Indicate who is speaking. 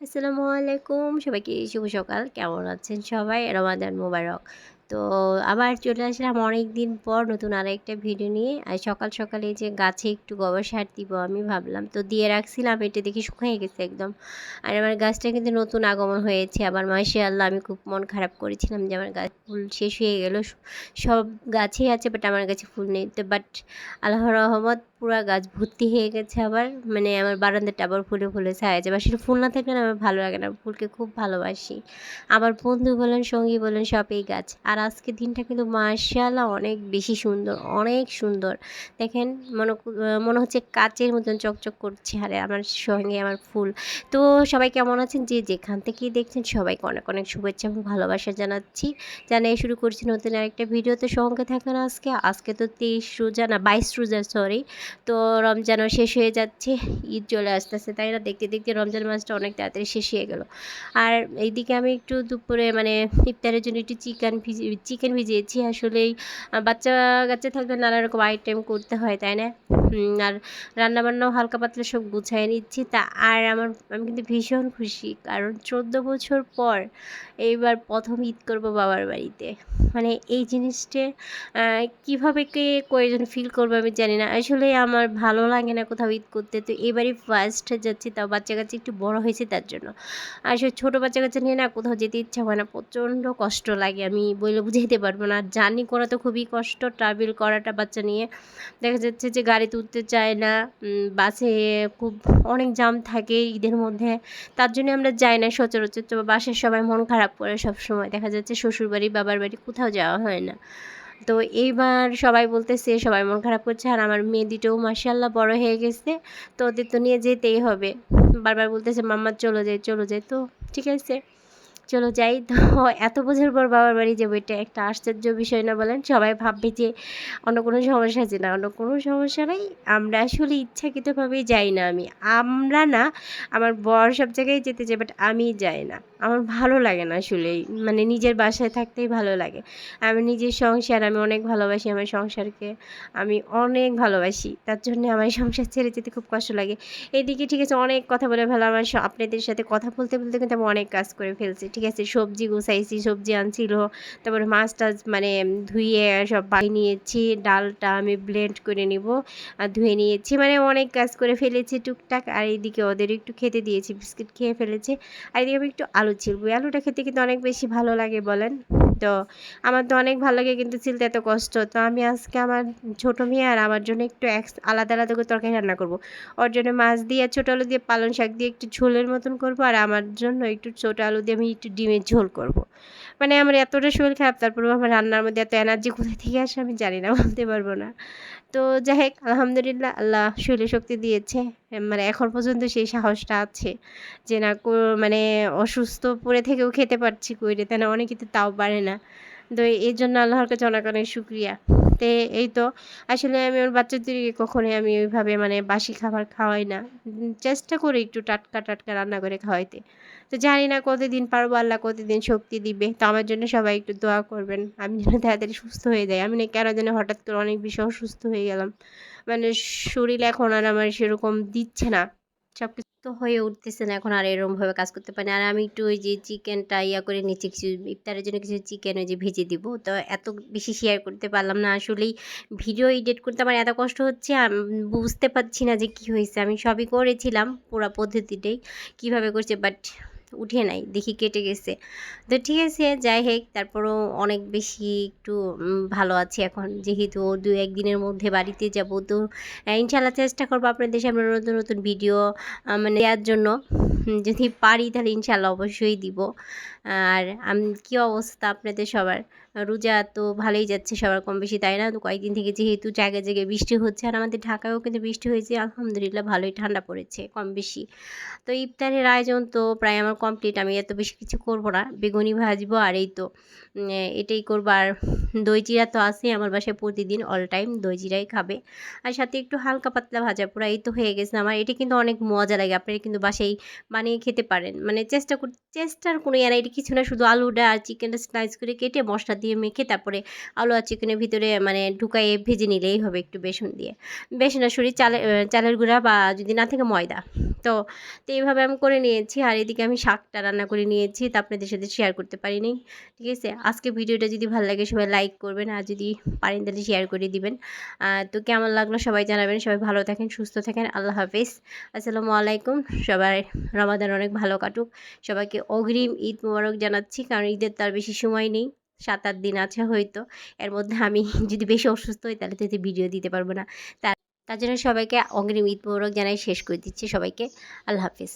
Speaker 1: আসসালামু আলাইকুম। সবাইকে শুভ সকাল। কেমন আছেন সবাই? রমাদান মোবারক। তো আবার চলে আসলাম অনেক দিন পর নতুন আরেকটা ভিডিও নিয়ে। আর সকাল সকালে যে গাছে একটু গোবর সার দিব আমি ভাবলাম, তো দিয়ে রাখছিলাম, এটা দেখি শুকিয়ে গেছে একদম। আর আমার গাছটা কিন্তু নতুন আগমন হয়েছে। আবার মাসে আল্লাহ আমি খুব মন খারাপ করেছিলাম যে আমার গাছ ফুল শেষ হয়ে গেল। সব গাছেই আছে বাট আমার কাছে ফুল নেই। তো বাট আল্লাহর রহমত, পুরা গাছ ভর্তি হয়ে গেছে আবার। মানে আমার বারান্দাটা আবার ফুলে ফুলে ছায়াছে বা সেটা ফুল না থাকলে আমার ভালো লাগে না। ফুলকে খুব ভালোবাসি। আমার বন্ধু বলেন, সঙ্গী বলেন, সব এই গাছ। আর আজকে দিনটা কিন্তু মার্শাল্লাহ অনেক বেশি সুন্দর, অনেক সুন্দর। দেখেন মনে মনে হচ্ছে কাচের মতন চকচক করছে, আরে আমার সঙ্গে আমার ফুল। তো সবাই কেমন আছেন? যে যেখান থেকেই দেখছেন সবাইকে অনেক অনেক শুভেচ্ছা এবং ভালোবাসা জানাচ্ছি। জানাই শুরু করছি নতুন আরেকটা ভিডিওতে। সঙ্গে থাকেন আজকে আজকে তো তেইশ রোজা না, বাইশ রোজা সরি তো রমজানও শেষ হয়ে যাচ্ছে, ঈদ চলে আসতেছে, তাই না? দেখতে দেখতে রমজান মাসটা অনেক তাড়াতাড়ি শেষ হয়ে গেল। আর এইদিকে আমি একটু দুপুরে মানে ইফতারের জন্য একটু চিকেন ভিজি চিকেন ভিজিয়েছি আসলেই বাচ্চা কাচ্চা থাকলে নানা রকম আইটেম করতে হয়, তাই না? আর রান্নাবান্নাও হালকা পাতলা সব গুছাই নিচ্ছি। তা, আর আমার, আমি কিন্তু ভীষণ খুশি, কারণ চোদ্দ বছর পর এইবার প্রথম ঈদ করব বাবার বাড়িতে। মানে এই জিনিসটা কীভাবে কে কয়েকজন ফিল করবে আমি জানি না। আসলে আমার ভালো লাগে না কোথাও ঈদ করতে, তো এবারই ফার্স্ট যাচ্ছি, তাও বাচ্চা কাচ্চা একটু বড় হয়েছে তার জন্য। আসলে ছোটো বাচ্চা কাচ্চা নিয়ে না কোথাও যেতে ইচ্ছা হয় না, প্রচণ্ড কষ্ট লাগে। আমি বলে বুঝাইতে পারব না। জার্নি করা তো খুবই কষ্ট ট্রাভেল করাটা বাচ্চা নিয়ে। দেখা যাচ্ছে যে গাড়িতে উঠতে চায় না বাসে খুব অনেক জাম থাকে ঈদের মধ্যে। তার জন্য আমরা যাই না সচরাচর, তো বাসের সবাই মন খারাপ করে সব সময় দেখা যাচ্ছে শ্বশুরবাড়ি, বাবার বাড়ি কোথাও যাওয়া হয় না। তো এইবার সবাই বলতেছে, সবাই মন খারাপ করছে। আর আমার মেয়ে দুটোও মার্শাল্লাহ বড় হয়ে গেছে, তো ওদের তো নিয়ে যেতেই হবে। বারবার বলতেছে, মাম্মা, চলো যাই চলো যাই। তো ঠিক আছে। চলো যাই। তো এত বছর পর বাবার বাড়ি যাব, এটা একটা আশ্চর্য বিষয় না বলেন? সবাই ভাববে যে অন্য কোনো সমস্যা আছে না, অন্য কোনো সমস্যা নেই। আমরা আসলে ইচ্ছাকৃতভাবেই যাই না আমি। আমরা না, আমার বর সব জায়গায় যেতে চাই বাট আমি যাই না। আমার ভালো লাগে না আসলে মানে নিজের বাসায় থাকতেই ভালো লাগে। আমি নিজের সংসার, আমি অনেক ভালোবাসি আমার সংসারকে, আমি অনেক ভালোবাসি। তার জন্য আমার সংসার ছেড়ে যেতে খুব কষ্ট লাগে। এদিকে ঠিক আছে, অনেক কথা বলে ভালো আমার আপনাদের সাথে কথা বলতে বলতে কিন্তু আমি অনেক কাজ করে ফেলছি ঠিক আছে, সবজি গুছাইছি, সবজি আনছিল। তারপরে মাছ টাছ মানে ধুয়ে সব বাড়ি নিয়েছি, ডালটা আমি ব্লেন্ড করে নিব। আর ধুয়ে নিয়েছি মানে অনেক কাজ করে ফেলেছি টুকটাক। আর এইদিকে ওদের একটু খেতে দিয়েছি, বিস্কিট খেয়ে ফেলেছে। আর এদিকে আমি একটু আলু ছিলবো। আলুটা খেতে কিন্তু অনেক বেশি ভালো লাগে, বলেন। তো আমার তো অনেক ভালো লাগে কিন্তু চিলতে এত কষ্ট তো আমি আজকে আমার ছোটো মেয়ে আর আমার জন্য একটু এক আলাদা আলাদা করে তরকারি রান্না করব ওর জন্য মাছ দিয়ে, ছোটো আলু দিয়ে, পালং শাক দিয়ে একটু ঝোলের মতন করব আর আমার জন্য একটু ছোটো আলু দিয়ে আমি একটু ডিমের ঝোল করব। মানে আমার এতটা শরীর খারাপ তারপরেও আমার রান্নার মধ্যে এত এনার্জি কোথায় থেকে আসে আমি জানি না, বলতে পারব না। তো যাই হোক, আলহামদুলিল্লাহ আল্লাহ শরীরে শক্তি দিয়েছে মানে এখন পর্যন্ত সেই সাহসটা আছে যে না মানে অসুস্থ পড়ে থেকেও খেতে পারছি কইরে তাই না অনেকে তো তাও পারে না। তো এই জন্য আল্লাহর কাছে অনেক অনেক শুক্রিয়া। তো এই তো। আসলে আমি আমার বাচ্চাদেরকে কখনোই আমি ওইভাবে মানে বাসি খাবার খাওয়াই না। চেষ্টা করি একটু টাটকা টাটকা রান্না করে খাওয়াইতে। তো জানি না কতদিন পারব, আল্লাহ কতদিন শক্তি দিবে। তো আমার জন্য সবাই একটু দোয়া করবেন। আমি যেন তাড়াতাড়ি সুস্থ হয়ে যাই। আমি না কেন যেন হঠাৎ করে অনেক বেশি অসুস্থ হয়ে গেলাম। মানে শরীর এখন আর আমার সেরকম দিচ্ছে না। সব কিছু তো হয়ে উঠতেছে না, এখন আর এরকমভাবে কাজ করতে পারি আর আমি একটু ওই যে চিকেনটা ইয়া করে নিচ্ছি, কিছু ইফতারের জন্য কিছু চিকেন ওই যে ভেজে দিব। তো এত বেশি শেয়ার করতে পারলাম না, আসলেই ভিডিও এডিট করতে আমার এত কষ্ট হচ্ছে বুঝতে পারছি না যে কি হয়েছে। আমি সবই করেছিলাম পুরো পদ্ধতিটাই কীভাবে করছে বাট উঠে নাই, দেখি কেটে গেছে। তো ঠিক আছে, যাই হোক, তারপরও অনেক বেশি একটু ভালো আছি এখন। যেহেতু দু একদিনের মধ্যে বাড়িতে যাব, তো ইনশাল্লাহ চেষ্টা করব আপনাদের সামনে নতুন নতুন ভিডিও মানে দেওয়ার জন্য। যদি পারি তাহলে ইনশাল্লাহ অবশ্যই দিব। আর কি অবস্থা আপনাদের সবার? রোজা তো ভালোই যাচ্ছে সবার কম বেশি তাই না? তো কয়েকদিন থেকে যেহেতু জায়গায় জায়গায় বৃষ্টি হচ্ছে আর আমাদের ঢাকায়ও কিন্তু বৃষ্টি হয়েছে, আলহামদুলিল্লাহ ভালোই ঠান্ডা পড়েছে কম বেশি তো ইফতারের আয়োজন তো প্রায় আমার কমপ্লিট আমি এত বেশি কিছু করব না, বেগুনি ভাজবো আর এই তো এটাই করব। আর দই চিরা তো আসে আমার বাসায় প্রতিদিন অল টাইম দই চিরাই খাবে। আর সাথে একটু হালকা পাতলা ভাজা পোড়া, এই তো হয়ে গেছে আমার, এটা কিন্তু অনেক মজা লাগে, আপনারা কিন্তু বাসায় বানিয়ে খেতে পারেন। মানে চেষ্টা চেষ্টার কোনো ইয়ার এটা কিছু না, শুধু আলুটা আর চিকেনটা স্লাইস করে কেটে মশলা দিয়ে দিয়ে মেখে তারপরে আলু আর চিকেনের ভিতরে মানে ঢুকাইয়ে ভেজে নিলেই হবে একটু বেসন দিয়ে। বেসন সরি চালের চালের গুঁড়া বা যদি না থাকে ময়দা। তো তো এইভাবে আমি করে নিয়েছি আর এদিকে আমি শাকটা রান্না করে নিয়েছি, তা আপনাদের সাথে শেয়ার করতে পারিনি। ঠিক আছে? আজকে ভিডিওটা যদি ভালো লাগে সবাই লাইক করবেন আর যদি পারেন তাহলে শেয়ার করে দিবেন। তো কেমন লাগল সবাই জানাবেন। সবাই ভালো থাকেন, সুস্থ থাকেন। আল্লাহ হাফিজ। আসসালামু আলাইকুম। সবাই রমাদান অনেক ভালো কাটুক। সবাইকে অগ্রিম ঈদ মোবারক জানাচ্ছি কারণ ঈদের তো আর বেশি সময় নেই। সাত আট দিন আছে হয়তো। এর মধ্যে আমি যদি বেশি অসুস্থ হই, তাহলে তো ভিডিও দিতে পারব না। তার তার জন্য সবাইকে অগ্রিম ঈদ মোবারক জানাই, শেষ করে দিচ্ছি সবাইকে। আল্লাহ হাফিজ।